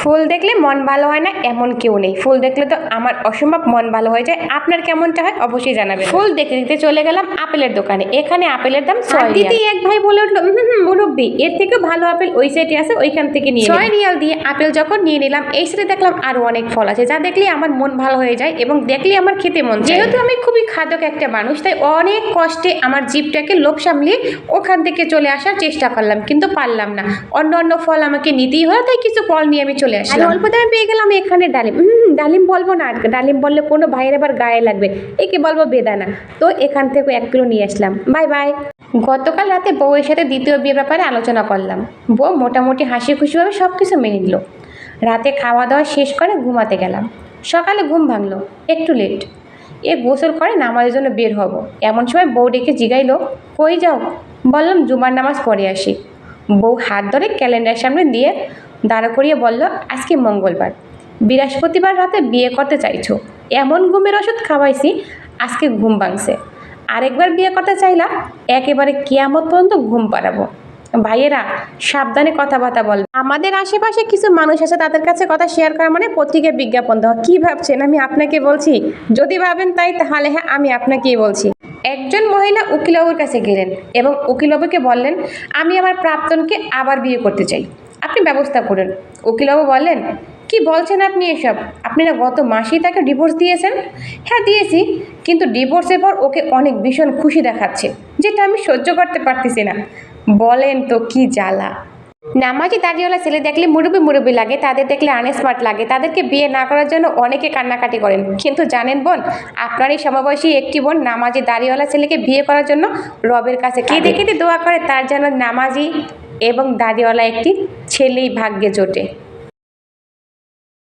ফুল দেখলে মন ভালো হয় না এমন কেউ নেই। ফুল দেখলে তো আমার অসম্ভব মন ভালো হয়ে যায়। আপনার কেমনটা হয় অবশ্যই জানাবেন। ফুল দেখতে দেখতে চলে গেলাম আপেলের দোকানে। এখানে আপেলের দাম ছয় দিদি এক ভাই বলে উঠল "হুম, হুম, মুরব্বি এর থেকেও ভালো আপেল ওই সাইডে আছে ওইখান থেকে নিয়ে ছয় রিয়াল দিয়ে আপেল যখন নিয়ে নিলাম এই সাইডে দেখলাম আরও অনেক ফল আছে। যা দেখলে আমার মন ভালো হয়ে যায় এবং দেখলে আমার খেতে মন যেহেতু আমি খুবই খাদক একটা মানুষ তাই অনেক কষ্টে আমার জিপটাকে লোভ সামলিয়ে ওখান থেকে চলে আসার চেষ্টা করলাম কিন্তু পারলাম না। অন্য অন্য ফল আমাকে নিতেই হলো তাই কিছু ফল নিয়ে আমি চলে আসলাম অল্প দামে পেয়ে গেলাম এখানে ডালিম। ডালিম বলব না, ডালিম বললে কোনো ভাইয়ের আবার গায়ে লাগবে। একে বলব বেদানা। তো এখান থেকে এক কিলো নিয়ে আসলাম। Bye bye. গতকাল রাতে বউয়ের সাথে দ্বিতীয় বিয়ের ব্যাপারে আলোচনা করলাম। বউ মোটামুটি হাসি খুশিভাবে সব কিছু মেনে নিল। রাতে খাওয়া দাওয়া শেষ করে ঘুমাতে গেলাম। সকালে ঘুম ভাঙলো, একটু লেট এ গোসল করে নামাজের জন্য বের হব। এমন সময় বউ ডেকে জিগাইলো, কই যাও? বললাম, জুমার নামাজ পড়ে আসি। বউ হাত ধরে ক্যালেন্ডার সামনে দিয়ে দাঁড়া করিয়ে বলল, আজকে মঙ্গলবার। বৃহস্পতিবার রাতে বিয়ে করতে চাইছো। এমন ঘুমের ওষুধ খাওয়াইছি, আজকে ঘুম ভাঙছে। আরেকবার বিয়ে করতে চাইলা, একেবারে কেয়ামত পর্যন্ত ঘুম পাড়াবো। ভাইয়েরা, সাবধানে কথাবার্তা বল। আমাদের আশেপাশে কিছু মানুষ আছে, তাদের কাছে কথা শেয়ার করা মানে পত্রিকায় বিজ্ঞাপন দেওয়া। কী ভাবছেন? আমি আপনাকে বলছি, যদি ভাবেন তাই, তাহলে হ্যাঁ আমি আপনাকেই বলছি। একজন মহিলা উকিলবাবুর কাছে গেলেন এবং উকিলবাবুকে বললেন, আমি আমার প্রাক্তনকে আবার বিয়ে করতে চাই। আপনি ব্যবস্থা করুন। উকিলবাবু বলেন কি বলছেন আপনি এসব? আপনি না গত মাসেই তাকে ডিভোর্স দিয়েছেন? হ্যাঁ দিয়েছি, কিন্তু ডিভোর্সের পর ওকে অনেক ভীষণ খুশি দেখাচ্ছে, যেটা আমি সহ্য করতে পারতেছি না। বলেন তো কি জ্বালা? নামাজি দাঁড়িয়েওয়ালা ছেলে দেখলে মুরব্বি মুরব্বি লাগে, তাদের দেখলে আনস্মার্ট লাগে, তাদেরকে বিয়ে না করার জন্য অনেকে কান্নাকাটি করেন। কিন্তু জানেন বোন আপনার এই সমবয়সী একটি বোন নামাজি দাঁড়িয়েওয়ালা ছেলেকে বিয়ে করার জন্য রবের কাছে কেঁদে কেঁদে দোয়া করে, তার যেন নামাজি এবং দাঁড়িয়েওয়ালা একটি ছেলেই ভাগ্যে জোটে।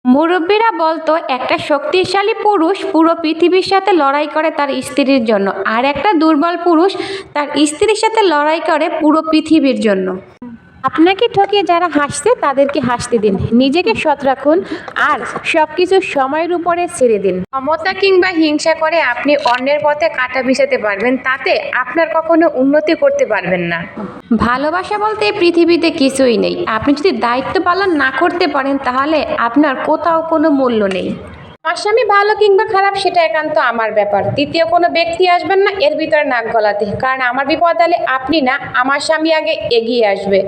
মুরব্বীরা বলতো, একটা শক্তিশালী পুরুষ পুরো পৃথিবীর সাথে লড়াই করে তার স্ত্রীর জন্য, আর একটা দুর্বল পুরুষ তার স্ত্রীর সাথে লড়াই করে পুরো পৃথিবীর জন্য। আপনাকে ঠকিয়ে যারা হাসছে, তাদেরকে হাসতে দিন। নিজেকে সৎ রাখুন আর সব কিছু সময়ের উপরে ছেড়ে দিন। ক্ষমতা কিংবা হিংসা করে আপনি অন্যের পথে কাটা বিছাতে পারবেন, তাতে আপনার কখনো উন্নতি করতে পারবেন না। ভালোবাসা বলতে পৃথিবীতে কিছুই নেই। আপনি যদি দায়িত্ব পালন না করতে পারেন, তাহলে আপনার কোথাও কোনো মূল্য নেই। আমার স্বামী ভালো কিংবা খারাপ, সেটা একান্ত আমার ব্যাপার। তৃতীয় কোনো ব্যক্তি আসবেন না, এর ভিতরে নাক গলাতে। কারণ আমার বিপদ হলে আপনি না, আমার স্বামী আগে এগিয়ে আসবে।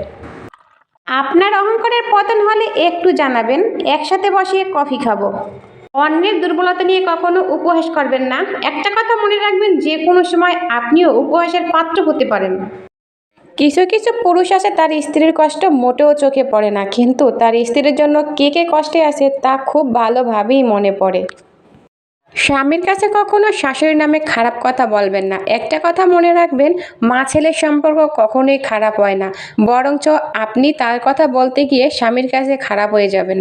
আপনার অহংকারের পতন হলে একটু জানাবেন, একসাথে বসে কফি খাব। অন্যের দুর্বলতা নিয়ে কখনো উপহাস করবেন না। একটা কথা মনে রাখবেন, যে কোনো সময় আপনিও উপহাসের পাত্র হতে পারেন। কিছু কিছু পুরুষ আছে, তার স্ত্রীর কষ্ট মোটেও চোখে পড়ে না, কিন্তু তার স্ত্রীর জন্য কে কে কষ্টে আছে তা খুব ভালোভাবেই মনে পড়ে। স্বামীর কাছে কখনো শাশুড়ির নামে খারাপ কথা বলবেন না। একটা কথা মনে রাখবেন, মা ছেলের সম্পর্ক কখনোই খারাপ হয় না। বরঞ্চ আপনি তার কথা বলতে গিয়ে স্বামীর কাছে খারাপ হয়ে যাবেন।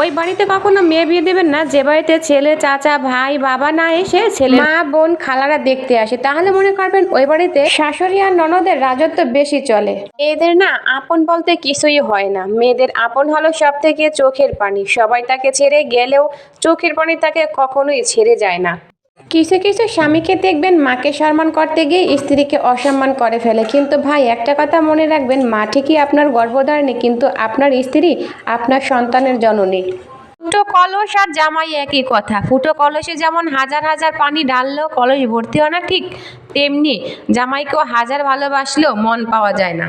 ওই বাড়িতে কখনো মেয়ে বিয়ে দেবেন না, যে বাড়িতে ছেলে, চাচা, ভাই, বাবা না এসে ছেলে মা, বোন, খালারা দেখতে আসে। তাহলে মনে করবেন ওই বাড়িতে শাশুড়ি আর ননদের রাজত্ব বেশি চলে। মেয়েদের না আপন বলতে কিছুই হয় না। মেয়েদের আপন হলো সব থেকে চোখের পানি। সবাই তাকে ছেড়ে গেলেও চোখের পানি তাকে কখনোই ছেড়ে যায় না। কিছু কিছু স্বামীকে দেখবেন মাকে সম্মান করতে গিয়ে স্ত্রীকে অসম্মান করে ফেলে। কিন্তু ভাই, একটা কথা মনে রাখবেন, মা ঠিকই আপনার গর্ভধারণী, কিন্তু আপনার স্ত্রী আপনার সন্তানের জননী। ফুটো কলস আর জামাই একই কথা। ফুটো কলসে যেমন হাজার হাজার পানি ঢাললেও কলস ভর্তি হয় না ঠিক তেমনি জামাইকেও হাজার ভালোবাসলেও মন পাওয়া যায় না।